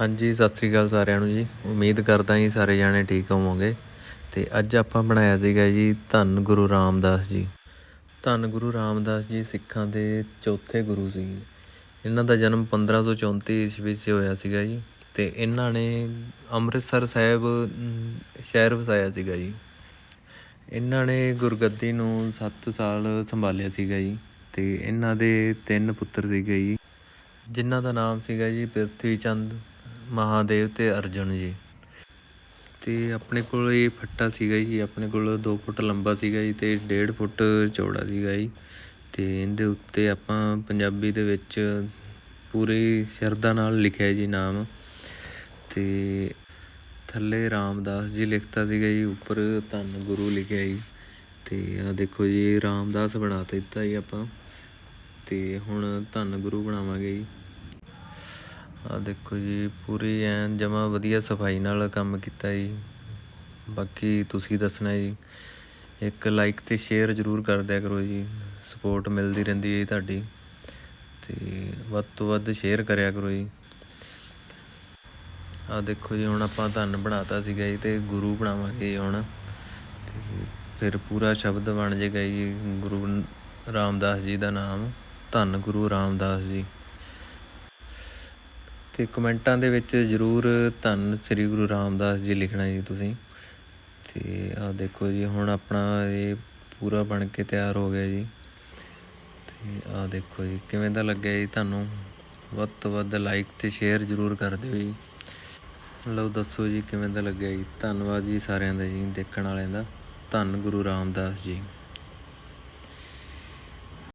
ਹਾਂਜੀ, ਸਤਿ ਸ੍ਰੀ ਅਕਾਲ ਸਾਰਿਆਂ ਨੂੰ ਜੀ। ਉਮੀਦ ਕਰਦਾ ਜੀ ਸਾਰੇ ਜਾਣੇ ਠੀਕ ਹੋਵੋਗੇ। ਤੇ ਅੱਜ ਆਪਾਂ ਬਣਾਇਆ ਸੀਗਾ ਜੀ ਧੰਨ ਗੁਰੂ ਰਾਮਦਾਸ ਜੀ। ਧੰਨ ਗੁਰੂ ਰਾਮਦਾਸ ਜੀ ਸਿੱਖਾਂ ਦੇ ਚੌਥੇ ਗੁਰੂ ਸੀ। ਇਹਨਾਂ ਦਾ ਜਨਮ 1534 ਈਸਵੀ 'ਚ ਹੋਇਆ ਸੀਗਾ ਜੀ। ਤੇ ਇਹਨਾਂ ਨੇ ਅੰਮ੍ਰਿਤਸਰ ਸਾਹਿਬ ਸ਼ਹਿਰ ਵਸਾਇਆ ਸੀਗਾ ਜੀ। ਇਹਨਾਂ ਨੇ ਗੁਰਗੱਦੀ ਨੂੰ 7 ਸਾਲ ਸੰਭਾਲਿਆ ਸੀਗਾ ਜੀ। ਤੇ ਇਹਨਾਂ ਦੇ ਤਿੰਨ ਪੁੱਤਰ ਸੀਗੇ ਜੀ। ਜਿਨ੍ਹਾਂ ਦਾ ਨਾਮ ਸੀਗਾ ਜੀ ਪ੍ਰਿਥਵੀ ਚੰਦ ਮਹਾਦੇਵ ਤੇ ਅਰਜੁਨ ਜੀ। ਤੇ ਆਪਣੇ ਕੋਲ ਇਹ ਫੱਟਾ ਸੀਗਾ ਜੀ, ਆਪਣੇ ਕੋਲ 2 ਫੁੱਟ ਲੰਬਾ ਸੀਗਾ ਜੀ ਤੇ 1.5 ਫੁੱਟ ਚੌੜਾ ਸੀਗਾ ਜੀ। ਤੇ ਇਹਦੇ ਉੱਤੇ ਆਪਾਂ ਪੰਜਾਬੀ ਦੇ ਵਿੱਚ ਪੂਰੀ ਸ਼ਰਧਾ ਨਾਲ ਲਿਖਿਆ ਜੀ ਨਾਮ। ਤੇ ਥੱਲੇ ਰਾਮਦਾਸ ਜੀ ਲਿਖਤਾ ਸੀਗਾ ਜੀ, ਉੱਪਰ ਧੰਨ ਗੁਰੂ ਲਿਖਿਆ ਜੀ। ਤੇ ਆ ਦੇਖੋ ਜੀ ਰਾਮਦਾਸ ਬਣਾ ਦਿੱਤਾ ਜੀ ਆਪਾਂ। ਤੇ ਹੁਣ ਧੰਨ ਗੁਰੂ ਬਣਾਵਾਂਗੇ ਜੀ। ਆਹ ਦੇਖੋ ਜੀ, ਪੂਰੀ ਐਨ ਜਮਾ ਵਧੀਆ ਸਫ਼ਾਈ ਨਾਲ ਕੰਮ ਕੀਤਾ ਜੀ। ਬਾਕੀ ਤੁਸੀਂ ਦੱਸਣਾ ਜੀ, ਇੱਕ ਲਾਈਕ ਤੇ ਸ਼ੇਅਰ ਜ਼ਰੂਰ ਕਰ ਦਿਆ ਕਰੋ ਜੀ। ਸਪੋਰਟ ਮਿਲਦੀ ਰਹਿੰਦੀ ਹੈ ਜੀ ਤੁਹਾਡੀ। ਤੇ ਵੱਧ ਤੋਂ ਵੱਧ ਸ਼ੇਅਰ ਕਰਿਆ ਕਰੋ ਜੀ। ਆ ਦੇਖੋ ਜੀ, ਹੁਣ ਆਪਾਂ ਧੰਨ ਬਣਾਤਾ ਸੀਗਾ ਜੀ ਤੇ ਗੁਰੂ ਬਣਾਵਾਂਗੇ ਜੀ ਹੁਣ। ਤੇ ਫਿਰ ਪੂਰਾ ਸ਼ਬਦ ਬਣ ਜਾਏਗਾ ਜੀ, ਗੁਰੂ ਰਾਮਦਾਸ ਜੀ ਦਾ ਨਾਮ। ਧੰਨ ਗੁਰੂ ਰਾਮਦਾਸ ਜੀ। ਤੇ ਕਮੈਂਟਾਂ ਦੇ ਵਿੱਚ ਜਰੂਰ ਧੰਨ ਸ੍ਰੀ ਗੁਰੂ ਰਾਮਦਾਸ ਜੀ ਲਿਖਣਾ ਜੀ ਤੁਸੀਂ। ਤੇ ਆ ਦੇਖੋ ਜੀ, ਹੁਣ ਆਪਣਾ ਇਹ ਪੂਰਾ ਬਣ ਕੇ ਤਿਆਰ ਹੋ ਗਿਆ ਜੀ। ਤੇ ਆ ਦੇਖੋ ਜੀ, ਕਿਵੇਂ ਦਾ ਲੱਗਿਆ ਜੀ ਤੁਹਾਨੂੰ? ਵੱਧ ਤੋਂ ਵੱਧ ਲਾਈਕ ਤੇ ਸ਼ੇਅਰ ਜਰੂਰ ਕਰ ਦਿਓ ਜੀ। ਲਓ ਦੱਸੋ ਜੀ, ਕਿਵੇਂ ਦਾ ਲੱਗਿਆ ਜੀ? ਧੰਨਵਾਦ ਜੀ ਸਾਰਿਆਂ ਦਾ ਜੀ, ਦੇਖਣ ਵਾਲਿਆਂ ਦਾ। ਧੰਨ ਗੁਰੂ ਰਾਮਦਾਸ ਜੀ।